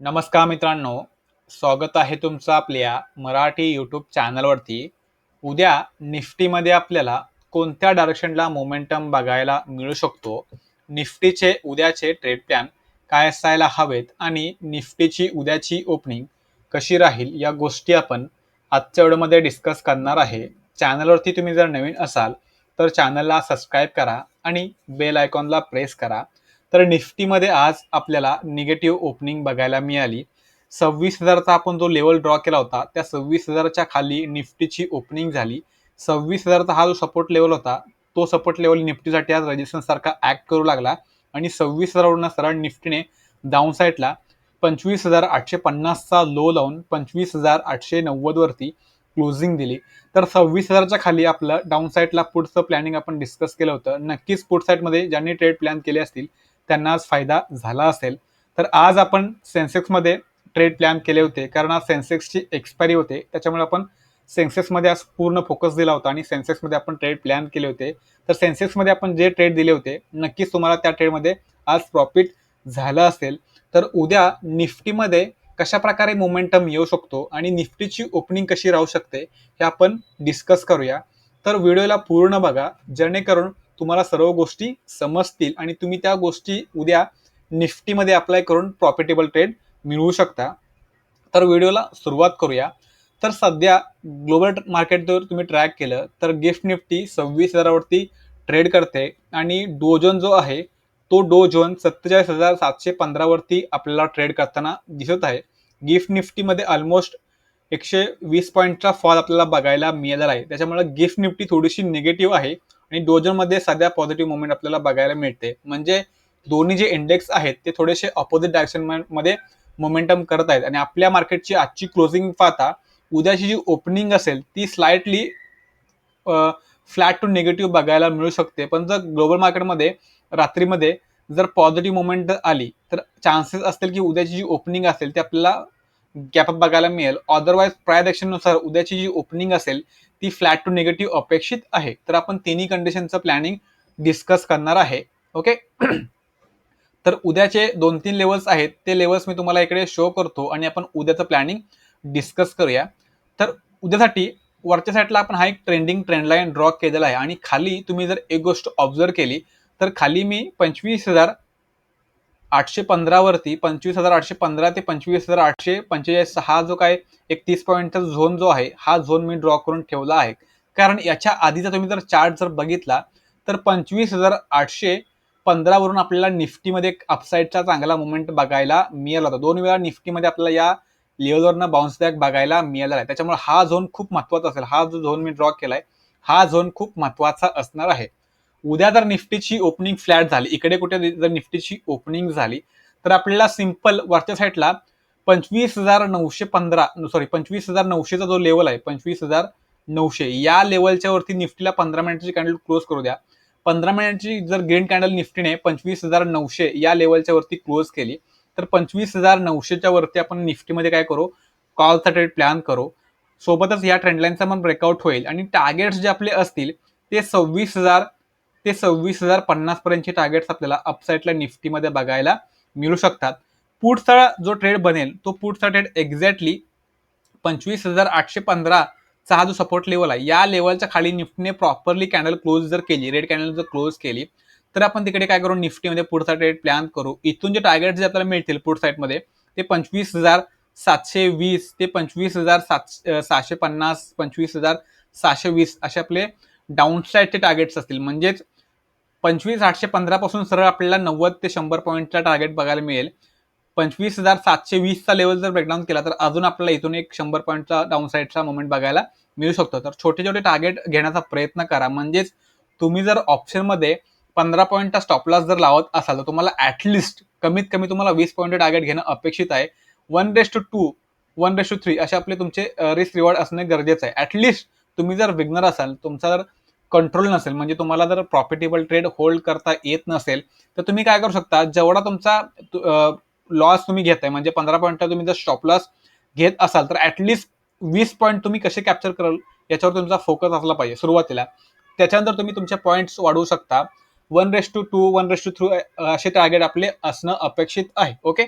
नमस्कार मित्रांनो स्वागत आहे तुमचं आपल्या मराठी यूट्यूब चॅनलवरती उद्या निफ्टीमध्ये आपल्याला कोणत्या डायरेक्शनला मोमेंटम बघायला मिळू शकतो? निफ्टीचे उद्याचे ट्रेड प्लॅन काय असायला हवेत आणि निफ्टीची उद्याची ओपनिंग कशी राहील या गोष्टी आपण आजच्या व्हिडिओमध्ये डिस्कस करणार आहे. चॅनलवरती तुम्ही जर नवीन असाल तर चॅनलला सबस्क्राईब करा आणि बेल आयकॉनला प्रेस करा. तर निफ्टीमध्ये आज आपल्याला निगेटिव्ह ओपनिंग बघायला मिळाली. सव्वीस हजारचा आपण जो लेवल ड्रॉ केला होता त्या सव्वीस हजारच्या खाली निफ्टीची ओपनिंग झाली. सव्वीस हजारचा हा जो सपोर्ट लेवल होता तो सपोर्ट लेवल निफ्टीसाठी आज रेजिस्टन्स सारखा ऍक्ट करू लागला. आणि सव्वीस हजारवरून सरळ निफ्टीने डाऊन साईडला पंचवीस हजार आठशे पन्नासचा लो लावून पंचवीस हजार आठशे नव्वदवरती क्लोजिंग दिली. तर सव्वीस हजारच्या खाली आपलं डाऊन साईडला पुढचं प्लॅनिंग आपण डिस्कस केलं होतं. नक्कीच पुढ साईडमध्ये ज्यांनी ट्रेड प्लॅन केले असतील त्यांना आज फायदा झाला असेल. तर आज आपण सेन्सेक्समध्ये ट्रेड प्लॅन केले होते. कारण आज सेन्सेक्सची एक्सपायरी होते. त्याच्यामुळे आपण सेन्सेक्समध्ये आज पूर्ण फोकस दिला होता आणि सेन्सेक्समध्ये आपण ट्रेड प्लॅन केले होते. तर सेन्सेक्समध्ये आपण जे ट्रेड दिले होते नक्कीच तुम्हाला त्या ट्रेडमध्ये आज प्रॉफिट झालं असेल. तर उद्या निफ्टीमध्ये कशा प्रकारे मोमेंटम येऊ शकतो आणि निफ्टीची ओपनिंग कशी राहू शकते हे आपण डिस्कस करूया. तर व्हिडिओला पूर्ण बघा. जेणेकरून तुम्हाला सर्व गोष्टी समजतील आणि तुम्ही त्या गोष्टी उद्या निफ्टीमध्ये अप्लाय करून प्रॉफिटेबल ट्रेड मिळवू शकता. तर व्हिडिओला सुरुवात करूया. तर सध्या ग्लोबल मार्केट जर तुम्ही ट्रॅक केलं तर गिफ्ट निफ्टी सव्वीस हजारावरती ट्रेड करते आणि डोजोन जो आहे तो डो झोन सत्तेचाळीस हजार सातशे पंधरावरती आपल्याला ट्रेड करताना दिसत आहे. गिफ्ट निफ्टीमध्ये ऑलमोस्ट एकशे वीस पॉईंटचा फॉल आपल्याला बघायला मिळालेला आहे. त्याच्यामुळे गिफ्ट निफ्टी थोडीशी निगेटिव्ह आहे. आणि डोजनमध्ये सध्या पॉझिटिव्ह मुवमेंट आपल्याला बघायला मिळते. म्हणजे दोन्ही जे इंडेक्स आहेत ते थोडेसे ऑपोजिट डायरेक्शनमध्ये मोमेंटम करत आहेत. आणि आपल्या मार्केटची आजची क्लोजिंग पाहता उद्याची जी ओपनिंग असेल ती स्लाइटली फ्लॅट टू निगेटिव्ह बघायला मिळू शकते. पण जर ग्लोबल मार्केटमध्ये रात्रीमध्ये जर पॉझिटिव्ह मुवमेंट आली तर चान्सेस असतील की उद्याची जी ओपनिंग असेल ती आपल्याला गॅप बघायला मिळेल. अदरवाईज प्रायनुसार उद्याची जी ओपनिंग असेल ती फ्लॅट टू निगेटिव्ह अपेक्षित आहे. तर आपण तिन्ही कंडिशनचं प्लॅनिंग डिस्कस करणार आहे. ओके तर उद्याचे दोन तीन लेवल्स आहेत. ते लेवल्स मी तुम्हाला इकडे शो करतो आणि आपण उद्याचं प्लॅनिंग डिस्कस करूया. तर उद्यासाठी वरच्या साईडला आपण हा एक ट्रेंडिंग ट्रेंड लाईन ड्रॉ केलेला आहे. आणि खाली तुम्ही जर एक गोष्ट ऑब्झर्व केली तर खाली मी पंचवीस हजार आठशे पंधरावरती पंचवीस हजार आठशे पंधरा ते पंचवीस हजार आठशे पंचेचाळीस हा जो काय एक तीस पॉईंटचा झोन जो आहे हा झोन मी ड्रॉ करून ठेवला आहे. कारण याच्या आधीचा तुम्ही जर चार्ट जर बघितला तर पंचवीस हजार आठशे पंधरावरून आपल्याला निफ्टीमध्ये एक अपसाईडचा चांगला मुवमेंट बघायला मिळाला होता. दोन वेळा निफ्टीमध्ये आपल्याला या लेवलवरनं बाउन्स बॅक बघायला मिळाला आहे. त्याच्यामुळे हा झोन खूप महत्त्वाचा असेल. हा जो झोन मी ड्रॉ केलाय हा झोन खूप महत्त्वाचा असणार आहे. उद्या जर निफ्टीची ओपनिंग फ्लॅट झाली इकडे कुठे जर निफ्टीची ओपनिंग झाली तर आपल्याला सिंपल वरच्या साईडला पंचवीस हजार नऊशे पंधरा सॉरी पंचवीस हजार नऊशेचा जो लेवल आहे पंचवीस हजार नऊशे या लेवलच्या वरती निफ्टीला पंधरा मिनिटची कॅन्डल क्लोज करू द्या. पंधरा मिनिटची जर ग्रीन कॅन्डल निफ्टीने पंचवीस हजार नऊशे या लेवलच्या वरती क्लोज केली तर पंचवीस हजार नऊशेच्या वरती आपण निफ्टीमध्ये काय करू? कॉलचा ट्रेड प्लॅन करू. सोबतच या ट्रेंडलाईनचा पण ब्रेकआउट होईल आणि टार्गेट्स जे आपले असतील ते सव्वीस हजार ते सव्वीस हजार पन्नास पर्यंतचे टार्गेट्स आपल्याला अपसाईडला निफ्टीमध्ये बघायला मिळू शकतात. पुढचा जो ट्रेड बनेल तो पुढचा ट्रेड एक्झॅक्टली पंचवीस हजार आठशे पंधराचा हा जो सपोर्ट लेवल आहे या लेवलच्या खाली निफ्टीने प्रॉपरली कॅन्डल क्लोज जर केली रेड कॅन्डल जर क्लोज केली तर आपण तिकडे काय करू? निफ्टीमध्ये पुढचा ट्रेड प्लॅन करू. इथून जे टार्गेट जे आपल्याला मिळतील पुढ साईडमध्ये ते पंचवीस हजार सातशे वीस ते पंचवीस हजार सात सहाशे पन्नास पंचवीस हजार सहाशे वीस असे आपले डाऊन साईडचे टार्गेट्स असतील. म्हणजेच पंचवीस आठशे पंधरापासून सरळ आपल्याला नव्वद ते शंभर पॉईंटचा टार्गेट बघायला मिळेल. पंचवीस हजार सातशे वीसचा लेवल जर ब्रेकडाऊन केला तर अजून आपल्याला इथून एक शंभर पॉईंटचा डाऊन साईडचा मोमेंट बघायला मिळू शकतो. तर छोटे छोटे टार्गेट घेण्याचा प्रयत्न करा. म्हणजेच तुम्ही जर ऑप्शनमध्ये पंधरा पॉईंटचा स्टॉपलॉस जर लावत असाल तर तुम्हाला ॲटलिस्ट कमीत कमी तुम्हाला वीस पॉईंट टार्गेट घेणं अपेक्षित आहे. One ratio two two one ratio two three असे आपले तुमचे रिस्क रिवॉर्ड असणे गरजेचं आहे. ॲटलिस्ट तुम्ही जर विग्नर असाल तुमचा जर कंट्रोल नसेल म्हणजे तुम्हाला जर प्रॉफिटेबल ट्रेड होल्ड करता येत नसेल तर तुम्ही काय करू शकता जेवढा तुमचा लॉस तुम्ही घेताय म्हणजे पंधरा पॉईंटचा तुम्ही जर स्टॉप लॉस घेत असाल तर ऍटलिस्ट वीस पॉईंट तुम्ही कसे कॅप्चर कराल याच्यावर तुमचा फोकस असला पाहिजे सुरुवातीला. त्याच्यानंतर तुम्ही तुमचे पॉईंट्स वाढवू शकता. One ratio two two one ratio two three असे टार्गेट आपले असणं अपेक्षित आहे ओके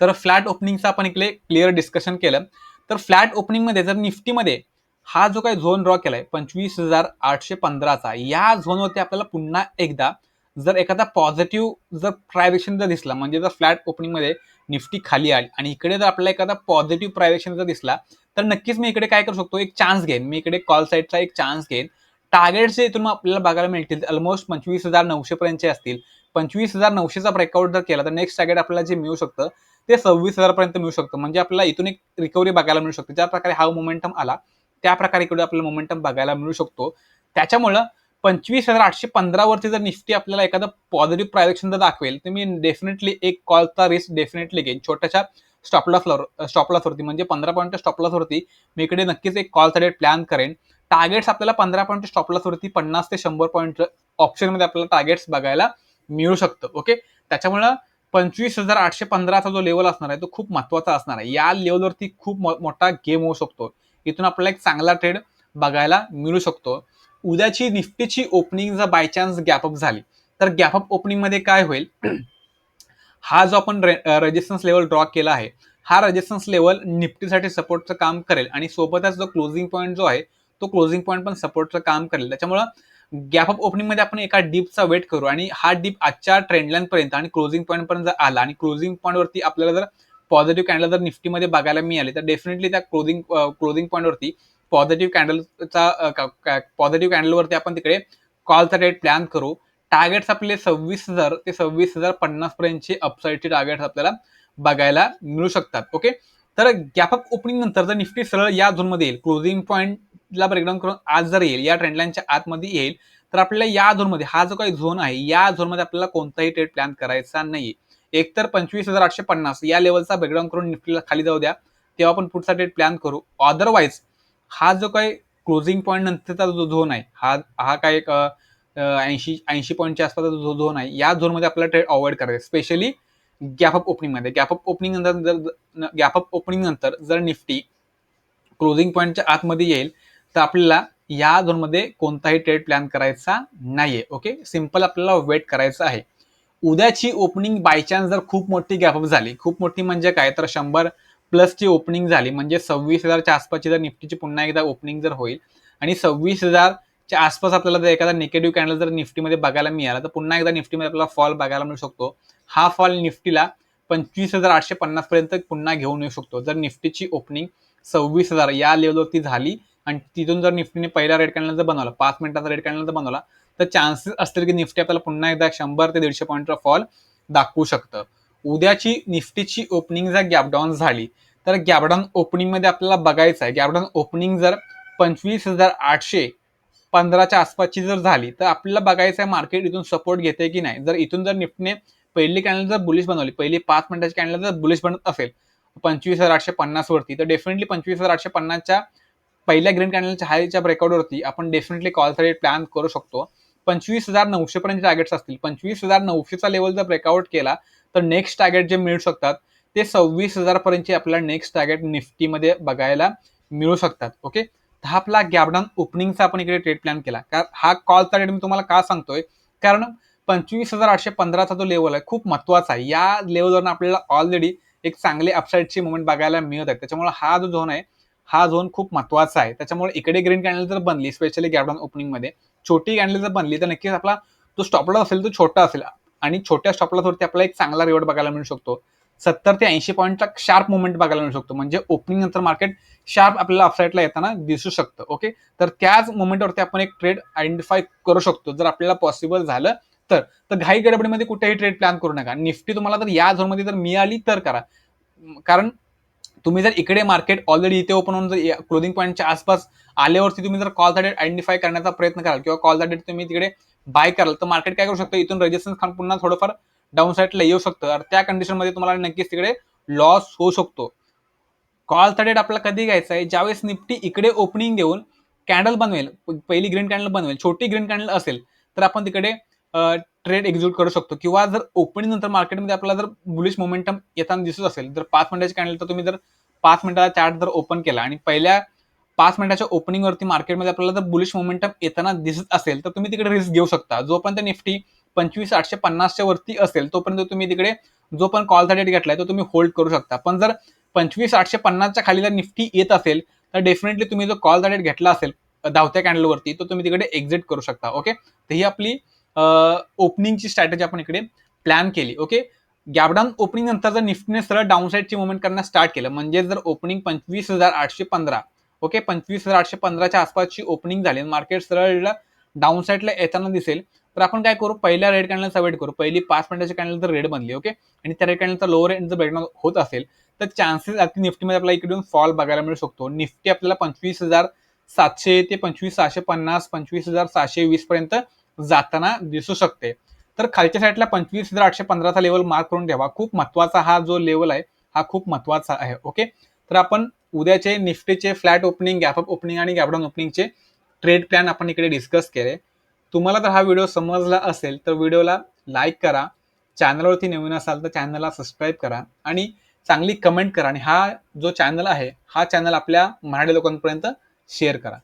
तर फ्लॅट ओपनिंगचं आपण इकडे क्लिअर डिस्कशन केलं. तर फ्लॅट ओपनिंगमध्ये जर निफ्टीमध्ये हा जो काही झोन ड्रॉ केलाय पंचवीस हजार आठशे पंधराचा या झोनवरती आपल्याला पुन्हा एकदा जर एखादा पॉझिटिव्ह जर प्रायव्हेशन जर दिसला म्हणजे जर फ्लॅट ओपनिंगमध्ये निफ्टी खाली आली आणि इकडे जर आपल्याला एखादा पॉझिटिव्ह प्रायवेशन जर दिसला तर नक्कीच मी इकडे काय करू शकतो? एक चान्स घेईन. मी इकडे कॉल साईडचा एक चान्स घेईन. टार्गेट जे इथून आपल्याला बघायला मिळतील ऑलमोस्ट पंचवीस हजार नऊशे पर्यंतचे असतील. पंचवीस हजार नऊशेचा ब्रेकआउट जर केला तर नेक्स्ट टार्गेट आपल्याला जे मिळू शकतं ते सव्वीस हजारपर्यंत मिळू शकतं. म्हणजे आपल्याला इथून एक रिकव्हरी बघायला मिळू शकते. ज्या प्रकारे हा मोमेंटम आला त्या प्रकारे इकडे आपल्याला मोमेंटम बघायला मिळू शकतो. त्याच्यामुळं पंचवीस हजार आठशे पंधरावरती जर निफ्टी आपल्याला एखादं पॉझिटिव्ह प्रायवेक्शन जर दाखवेल तर मी डेफिनेटली एक कॉलचा रिस्क डेफिनेटली घेईन. छोट्याशा स्टॉपलॉसवर स्टॉपलॉसवरती म्हणजे पंधरा पॉईंटच्या स्टॉपलॉसवरती मी इकडे नक्कीच एक कॉलचा डेट प्लॅन करेन. टार्गेट्स आपल्याला पंधरा पॉईंट स्टॉपलॉसवरती पन्नास ते शंभर पॉईंट ऑप्शनमध्ये आपल्याला टार्गेट्स बघायला मिळू शकतं ओके त्याच्यामुळं पंचवीस हजार आठशे पंधराचा जो लेवल असणार आहे तो खूप महत्त्वाचा असणार आहे. या लेवलवरती खूप मोठा गेम होऊ शकतो. इथून आपल्याला एक चांगला ट्रेड बघायला मिळू शकतो. उद्याची निफ्टीची ओपनिंग जर बाय चान्स गॅपअप झाली तर गॅपअप ओपनिंगमध्ये काय होईल? हा जो आपण रेजिस्टन्स लेवल ड्रॉ केला आहे हा रेजिस्टन्स लेवल निफ्टीसाठी सपोर्टचं काम करेल आणि सोबतच जो क्लोजिंग पॉईंट जो आहे तो क्लोजिंग पॉईंट पण सपोर्टचं काम करेल. त्याच्यामुळं गॅपअप ओपनिंगमध्ये ओपनिंगमध्ये आपण एका डीपचा वेट करू आणि हा डीप आजच्या ट्रेंडलाईनपर्यंत आणि क्लोजिंग पॉईंटपर्यंत जर आला आणि क्लोजिंग पॉईंट वरती आपल्याला जर पॉझिटिव्ह कॅन्डल जर निफ्टीमध्ये बघायला मिळाले तर डेफिनेटली त्या क्लोजिंग क्लोजिंग पॉईंट वरती पॉझिटिव्ह कॅन्डलचा पॉझिटिव्ह कॅन्डलवरती आपण तिकडे कॉलचा रेट प्लॅन करू. टार्गेट्स आपले सव्वीस हजार ते सव्वीस हजार पन्नास पर्यंतचे अपसाईडचे टार्गेट्स आपल्याला बघायला मिळू शकतात. ओके तर गॅप अप ओपनिंग नंतर जर निफ्टी सरळ या झोनमध्ये येईल क्लोजिंग पॉईंटला ब्रेकडाऊन करून आज जर येईल या ट्रेंडलाईनच्या आतमध्ये येईल तर आपल्याला या झोनमध्ये हा जो काही झोन आहे या झोनमध्ये आपल्याला कोणताही ट्रेड प्लॅन करायचा नाही एकतर पंचवीस हजार आठशे पन्नास या लेवलचा ब्रेकडाऊन करून निफ्टीला खाली जाऊ द्या तेव्हा आपण पुढचा ट्रेड प्लॅन करू. अदरवाईज हा जो काही क्लोजिंग पॉईंट नंतरचा जो झोन आहे हा हा काय एक ऐंशी ऐंशी पॉईंटच्या आसपासचा जो झोन आहे या झोनमध्ये आपल्याला ट्रेड अवॉइड करायचं. स्पेशली गॅपअप ओपनिंगमध्ये गॅपअप ओपनिंग नंतर जर गॅपअप ओपनिंग नंतर जर निफ्टी क्लोजिंग पॉईंटच्या आतमध्ये येईल तर आपल्याला या झोनमध्ये कोणताही ट्रेड प्लॅन करायचा नाहीये ओके सिंपल आपल्याला वेट करायचं आहे. उद्याची ओपनिंग बाय चान्स जर खूप मोठी गॅपअप झाली खूप मोठी म्हणजे काय? तर शंभर प्लसची ओपनिंग झाली म्हणजे सव्वीस हजारच्या आसपासची जर निफ्टीची पुन्हा एकदा ओपनिंग जर होईल आणि सव्वीस हजारच्या आसपास आपल्याला जर एखादा निगेटिव्ह कॅन्डल जर निफ्टीमध्ये बघायला मिळाला तर पुन्हा एकदा निफ्टीमध्ये आपल्याला फॉल बघायला मिळू शकतो. हा फॉल निफ्टीला पंचवीस हजार आठशे पन्नासपर्यंत पुन्हा घेऊन येऊ शकतो. जर निफ्टीची ओपनिंग सव्वीस हजार या लेवलवरती झाली आणि तिथून जर निफ्टीने पहिला रेड कॅन्डल जर बनवला पाच मिनिटाचा रेड कॅन्डल जर बनवला तर चान्सेस असतील की निफ्टी आपल्याला पुन्हा एकदा शंभर ते दीडशे पॉईंटचा फॉल दाखवू शकतं. उद्याची निफ्टीची ओपनिंग जर गॅपडाऊन झाली तर गॅपडाऊन ओपनिंगमध्ये आपल्याला बघायचं आहे गॅपडाऊन ओपनिंग जर पंचवीस हजार आठशे पंधराच्या आसपासची जर झाली तर आपल्याला बघायचं आहे मार्केट इथून सपोर्ट घेते की नाही. जर इथून जर निफ्टीने पहिली कॅन्डल जर बुलिश बनवली पहिली पाच मिनिटाची कॅन्डल जर बुलिश बनत असेल पंचवीस हजार आठशे पन्नास वरती तर डेफिनेटली पंचवीस हजार आठशे पन्नासच्या पहिल्या ग्रीन कॅन्डलच्या हायच्या ब्रेकआउटवरती आपण डेफिनेटली कॉल रेट प्लॅन करू शकतो. पंचवीस हजार नऊशे पर्यंत टार्गेट्स असतील. पंचवीस हजार नऊशेचा लेवल जर ब्रेकआउट केला तर नेक्स्ट टार्गेट जे मिळू शकतात ते सव्वीस हजार पर्यंतचे आपल्याला नेक्स्ट टार्गेट निफ्टीमध्ये बघायला मिळू शकतात. ओके तर आपला गॅपडाऊन ओपनिंगचा आपण इकडे ट्रेड प्लॅन केला. कारण हा कॉलचा रेट मी तुम्हाला का सांगतोय? कारण पंचवीस हजार आठशे पंधराचा जो लेवल आहे खूप महत्त्वाचा आहे. या लेवलवरून आपल्याला ऑलरेडी एक चांगले अपसाईडची मुवमेंट बघायला मिळत आहे. त्याच्यामुळे हा जो झोन आहे हा झोन खूप महत्त्वाचा आहे. त्याच्यामुळे इकडे ग्रीन कॅन्डल जर बनली स्पेशली गॅपडाऊन ओपनिंगमध्ये छोटी कॅन्डल जर बनली तर नक्कीच आपला जो स्टॉपलॉस असेल तो छोटा असेल. आणि छोट्या स्टॉपलॉसवरती आपला एक चांगला रिवॉर्ड बघायला मिळू शकतो. सत्तर ते ऐंशी पॉईंटचा शार्प मुवमेंट बघायला मिळू शकतो. म्हणजे ओपनिंग नंतर मार्केट शार्प आपल्याला अपसाईडला येताना दिसू शकतं ओके तर त्याच मुवमेंटवरती आपण एक ट्रेड आयडेंटिफाय करू शकतो. जर आपल्याला पॉसिबल झालं तर. तर घाई गडबडीमध्ये कुठेही ट्रेड प्लॅन करू नका. निफ्टी तुम्हाला जर या झोनमध्ये जर मिळाली तर करा. कारण तुम्ही जर इकडे मार्केट ऑलरेडी इथे ओपन होऊन जर क्लोदिंग पॉईंटच्या आसपास आल्यावरती तुम्ही जर कॉल डेट आयडेंटिफाय करण्याचा प्रयत्न कराल किंवा कॉल डेट तुम्ही तिकडे बाय कराल तर मार्केट काय करू शकतं? इथून रेजिस्टन्स खान पुन्हा थोडंफार डाऊन साईडला येऊ शकतं. तर त्या कंडिशनमध्ये तुम्हाला नक्कीच तिकडे लॉस होऊ शकतो. कॉल डेट आपल्याला कधी घ्यायचा आहे? ज्यावेळेस निफ्टी इकडे ओपनिंग देऊन कॅन्डल बनवेल पहिली ग्रीन कॅन्डल बनवेल छोटी ग्रीन कॅन्डल असेल तर आपण तिकडे ट्रेड एक्झिक्यूट करू शकतो. किंवा जर ओपनिंग नंतर मार्केटमध्ये आपल्याला जर बुलिश मोमेंटम येताना दिसत असेल तर पाच मिनिटाची कॅन्डल तर तुम्ही जर पाच मिनिटाचा चार्ट जर ओपन केला आणि पहिल्या पाच मिनिटाच्या ओपनिंगवरती मार्केटमध्ये आपल्याला जर बुलिश मोमेंटम येताना दिसत असेल तर तुम्ही तिकडे रिस्क घेऊ शकता. जोपर्यंत निफ्टी पंचवीस आठशे पन्नासच्या वरती असेल तोपर्यंत तुम्ही तिकडे जो पण कॉलचा डेट घेतलाय तो तुम्ही होल्ड करू शकता. पण जर पंचवीस आठशे पन्नासच्या खाली जर निफ्टी येत असेल तर डेफिनेटली तुम्ही जो कॉलचा डेट घेतला असेल धावत्या कॅन्डलवरती तो तुम्ही तिकडे एक्झिट करू शकता. ओके तर ही आपली ओपनिंगची स्ट्रॅटेजी आपण इकडे प्लॅन केली ओके गॅपडाऊन ओपनिंग नंतर जर निफ्टीने सरळ डाऊन साईडची मुवमेंट करण्यास स्टार्ट केलं म्हणजे जर ओपनिंग पंचवीस हजार आठशे पंधरा ओके पंचवीस हजार आठशे पंधराच्या आसपासची ओपनिंग झाली मार्केट सरळ डाऊन साईडला येताना दिसेल तर आपण काय करू? पहिल्या रेड कॅन्डलचा वेट करू. पहिली पाच मिनिटाच्या कॅन्डल जर रेड बनली ओके आणि त्या रेड कॅन्डलचा लोअर एंड जर ब्रेकडाऊन होत असेल तर चान्सेस अगदी निफ्टीमध्ये आपल्याला इकडून फॉल बघायला मिळू शकतो. निफ्टी आपल्याला पंचवीस हजार सातशे ते पंचवीस सहाशे पन्नास पंचवीस हजार सहाशे वीस पर्यंत जाताना दिसू शकते. तर खालच्या साईडला पंचवीस हजार आठशे पंधराचा लेवल मार्क करून ठेवा. खूप महत्त्वाचा हा जो लेवल आहे हा खूप महत्त्वाचा आहे ओके तर आपण उद्याचे निफ्टीचे flat opening gap up opening आणि गॅपडाऊन ओपनिंगचे ट्रेड प्लॅन आपण इकडे डिस्कस केले. तुम्हाला जर हा व्हिडिओ समजला असेल तर व्हिडिओला लाईक करा. चॅनलवरती नवीन असाल तर चॅनलला सबस्क्राईब करा आणि चांगली कमेंट करा आणि हा जो चॅनल आहे हा चॅनल आपल्या मराठी लोकांपर्यंत शेअर करा.